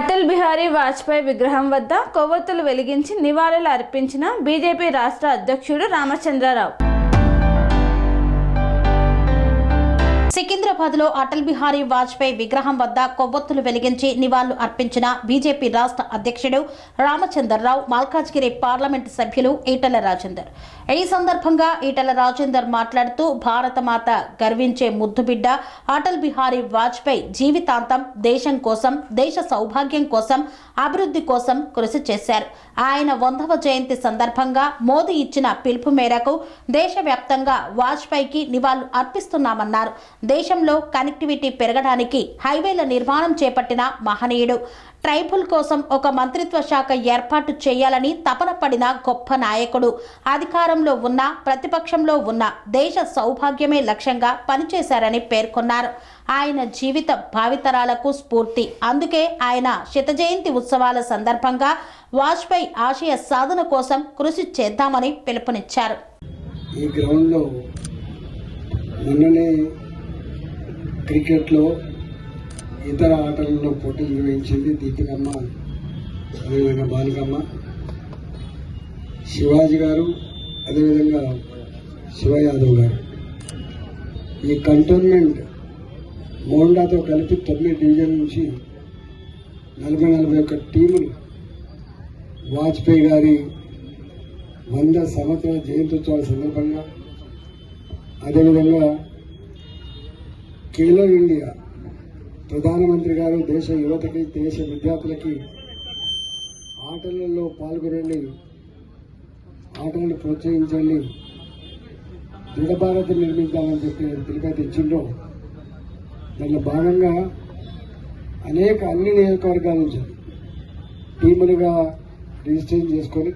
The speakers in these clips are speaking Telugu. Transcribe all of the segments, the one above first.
అటల్ బిహారీ వాజ్పేయి విగ్రహం వద్ద కొవ్వొత్తులు వెలిగించి నివాళులు అర్పించిన బీజేపీ రాష్ట్ర అధ్యక్షుడు రామచంద్రరావు. సికింద్రాబాద్లో అటల్ బిహారీ వాజ్పేయి విగ్రహం వద్ద కొవ్వొత్తులు వెలిగించి నివాళులు అర్పించిన బీజేపీ రాష్ట్ర అధ్యక్షుడు రామచందర్రావు మల్కాజ్గిరి పార్లమెంటు సభ్యులు ఈటల రాజేందర్. ఈ సందర్భంగా ఈటల రాజేందర్ మాట్లాడుతూ భారతమాత గర్వించే ముద్దుబిడ్డ అటల్ బిహారీ వాజ్పేయి జీవితాంతం దేశం కోసం దేశ సౌభాగ్యం కోసం అభివృద్ధి కోసం కృషి చేశారు. ఆయన వందవ జయంతి సందర్భంగా మోదీ ఇచ్చిన పిలుపు మేరకు దేశవ్యాప్తంగా వాజ్పేయికి నివాళులు అర్పిస్తున్నామన్నారు. దేశంలో కనెక్టివిటీ పెరగడానికి హైవేల నిర్మాణం చేపట్టిన మహనీయుడు. ట్రైబుల్ కోసం ఒక మంత్రిత్వ శాఖ ఏర్పాటు చేయాలని తపన పడిన గొప్ప నాయకుడు. అధికారంలో ఉన్న ప్రతిపక్షంలో ఉన్న దేశ సౌభాగ్యమే లక్ష్యంగా పనిచేశారని పేర్కొన్నారు. ఆయన జీవిత భావితరాలకు స్ఫూర్తి. అందుకే ఆయన శతజయంతి ఉత్సవాల సందర్భంగా వాజ్పేయి ఆశయ సాధన కోసం కృషి చేద్దామని పిలుపునిచ్చారు. ఈ గ్రౌండ్లో మొన్ననే క్రికెట్లో ఇతర ఆటలలో పోటీలు నిర్వహించింది దీపికమ్మ అదేవిధంగా బాలికమ్మ శివాజీ గారు అదేవిధంగా శివ యాదవ్ గారు. ఈ కంటోన్మెంట్ మోండాతో కలిపి తొమ్మిది డివిజన్ నుంచి నలభై నలభై ఒక్క టీములు వాజ్పేయి గారి వంద సంవత్సరాల జయంత్యోత్సవాల సందర్భంగా అదేవిధంగా ఖేలో ఇండియా. ప్రధానమంత్రి గారు దేశ యువతకి దేశ విద్యార్థులకి ఆటలలో పాల్గొనండి. ఆటలను ప్రోత్సహించండి. దృఢ భారత్ నిర్మించాలని చెప్పి పిలుపైతే తెచ్చిండ్రో దానిలో భాగంగా అనేక అన్ని నియోజకవర్గాల నుంచి టీములుగా రిజిస్ట్రేషన్ చేసుకొని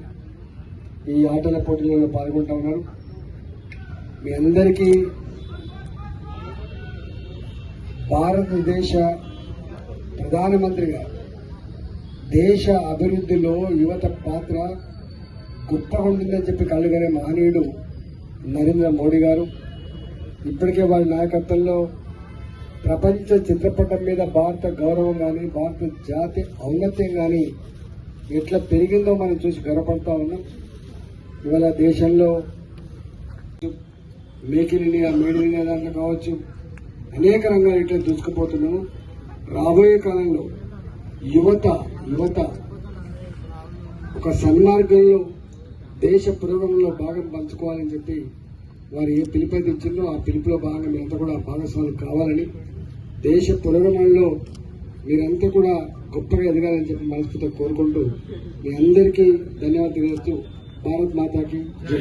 ఈ ఆటల పోటీలలో పాల్గొంటా ఉన్నారు. మీ అందరికీ భారతదేశ ప్రధానమంత్రిగా దేశ అభివృద్ధిలో యువత పాత్ర గొప్పగా ఉంటుందని చెప్పి కళ్ళుగనే మహనీయుడు నరేంద్ర మోడీ గారు. ఇప్పటికే వారి నాయకత్వంలో ప్రపంచ చిత్రపటం మీద భారత గౌరవం కానీ భారత జాతి ఔన్నత్యం కానీ ఎట్లా పెరిగిందో మనం చూసి గర్వపడతా ఉన్నాం. ఇవాళ దేశంలో make in India made in India దాంట్లో కావచ్చు అనేక రంగాలు ఇట్లా దూసుకుపోతున్నాము. రాబోయే కాలంలో యువత యువత ఒక సన్మార్గంలో దేశ పురోగమనంలో భాగం పంచుకోవాలని చెప్పి వారు ఏ పిలుపైతే ఇచ్చిందో ఆ పిలుపులో భాగంగా మీరంతా కూడా భాగస్వాములు కావాలని దేశ పురోగమనంలో మీరంతా కూడా గొప్పగా ఎదగాలని చెప్పి మనస్ఫూర్తిగా కోరుకుంటూ మీ అందరికీ ధన్యవాదాలు తెలుస్తూ భారత్ మాతాకి జై